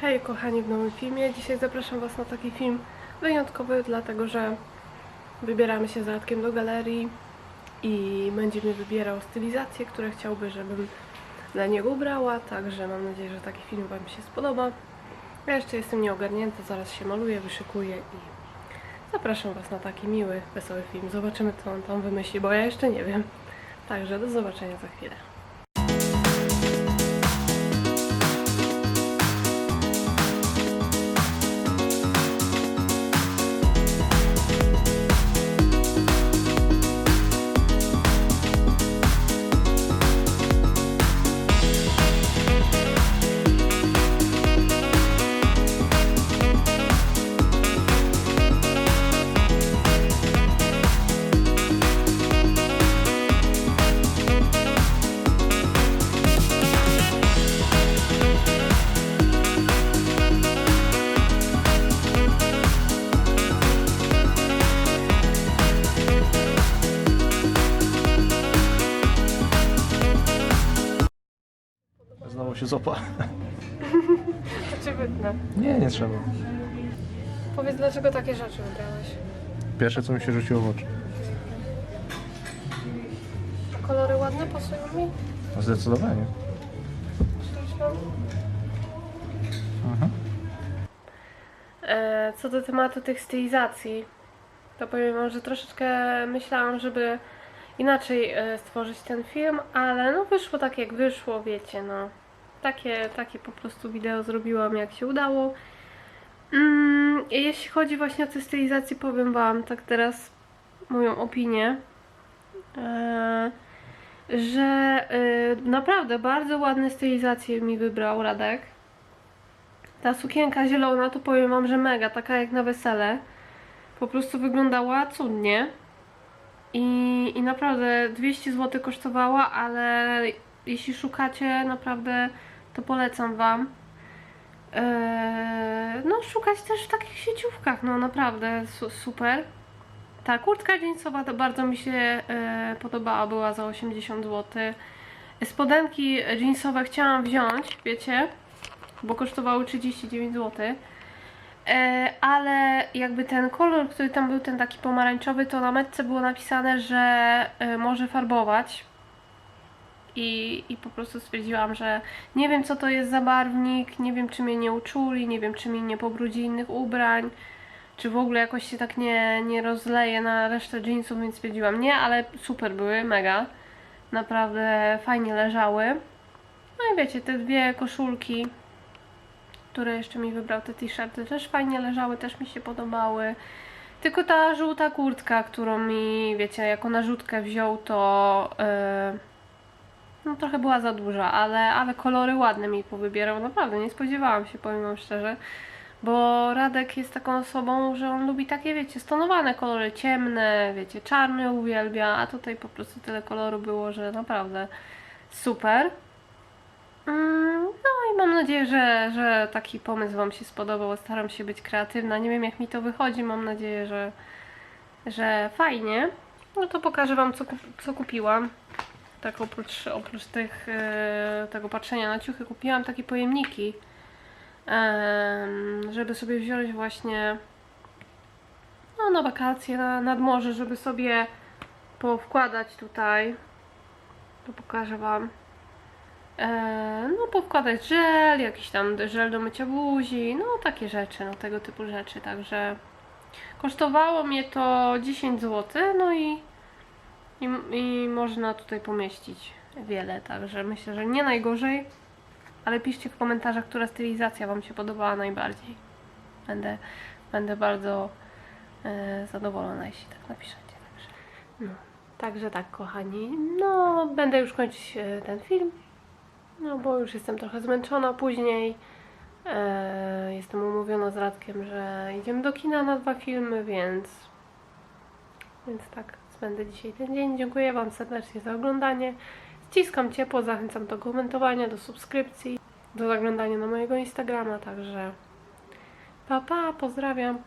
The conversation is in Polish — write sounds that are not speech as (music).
Hej kochani w nowym filmie. Dzisiaj zapraszam Was na taki film wyjątkowy, dlatego że wybieramy się z Radkiem do galerii i będzie mi wybierał stylizacje, które chciałby, żebym dla niego ubrała, także mam nadzieję, że taki film Wam się spodoba. Ja jeszcze jestem nieogarnięta, zaraz się maluję, wyszykuję i zapraszam Was na taki miły, wesoły film. Zobaczymy, co on tam wymyśli, bo ja jeszcze nie wiem. Także do zobaczenia za chwilę. Zopa. (laughs) Oczywiste. Nie, nie trzeba. Powiedz, dlaczego takie rzeczy wybrałeś? Pierwsze co mi się rzuciło w oczy. A kolory ładne pasują mi? No Zdecydowanie. Śliczne. Mhm. E, co do tematu tych stylizacji, to powiem wam, że troszeczkę myślałam, żeby inaczej e, stworzyć ten film, ale no wyszło tak jak wyszło, wiecie, no. Takie, takie po prostu wideo zrobiłam jak się udało. Mm, jeśli chodzi właśnie o te stylizacje, powiem wam tak teraz moją opinię. E, że e, naprawdę bardzo ładne stylizacje mi wybrał Radek. Ta sukienka zielona, to powiem wam, że mega, taka jak na wesele. Po prostu wyglądała cudnie. I, I naprawdę 200 zł kosztowała, ale jeśli szukacie, naprawdę to polecam wam. Eee, no, szukać też w takich sieciówkach, no naprawdę su super. Ta kurtka jeansowa to bardzo mi się e, podobała, była za 80 zł. Spodenki jeansowe chciałam wziąć, wiecie, bo kosztowały 39 zł. E, ale jakby ten kolor, który tam był, ten taki pomarańczowy, to na metce było napisane, że e, może farbować. I, I po prostu stwierdziłam, że nie wiem co to jest za barwnik, nie wiem czy mnie nie uczuli, nie wiem czy mi nie pobrudzi innych ubrań, czy w ogóle jakoś się tak nie, nie rozleje na resztę jeansów, więc stwierdziłam nie, ale super były, mega. Naprawdę fajnie leżały. No i wiecie, te dwie koszulki, które jeszcze mi wybrał, te t-shirty też fajnie leżały, też mi się podobały. Tylko ta żółta kurtka, którą mi, wiecie, jako narzutkę wziął, to yy, no trochę była za duża, ale, ale kolory ładne mi powybierał. Naprawdę, nie spodziewałam się, powiem wam szczerze. Bo Radek jest taką osobą, że on lubi takie, wiecie, stonowane kolory, ciemne, wiecie, czarny uwielbia, a tutaj po prostu tyle koloru było, że naprawdę super. Mm, No i mam nadzieję, że, że taki pomysł Wam się spodobał. Staram się być kreatywna. Nie wiem jak mi to wychodzi. Mam nadzieję, że, że fajnie. No to pokażę Wam co, co kupiłam. Tak oprócz, oprócz tych, e, tego patrzenia na ciuchy kupiłam takie pojemniki. em, żeby sobie wziąć właśnie no, na wakacje, na, nad morze, żeby sobie powkładać tutaj. To pokażę Wam. E, no powkładać żel, jakiś tam żel do mycia buzi, no takie rzeczy, no tego typu rzeczy, także kosztowało mnie to 10 zł, no i, i, i można tutaj pomieścić wiele, także myślę, że nie najgorzej, ale piszcie w komentarzach, która stylizacja Wam się podobała najbardziej. Będę, będę bardzo e, zadowolona, jeśli tak napiszecie. Także, no. także tak, kochani, no będę już kończyć e, ten film. No bo już jestem trochę zmęczona później. E, jestem umówiona z Radkiem, że idziemy do kina na dwa filmy, więc więc tak spędzę dzisiaj ten dzień. Dziękuję Wam serdecznie za oglądanie. Ściskam ciepło, zachęcam do komentowania, do subskrypcji, do zaglądania na mojego Instagrama, także pa pa, pozdrawiam.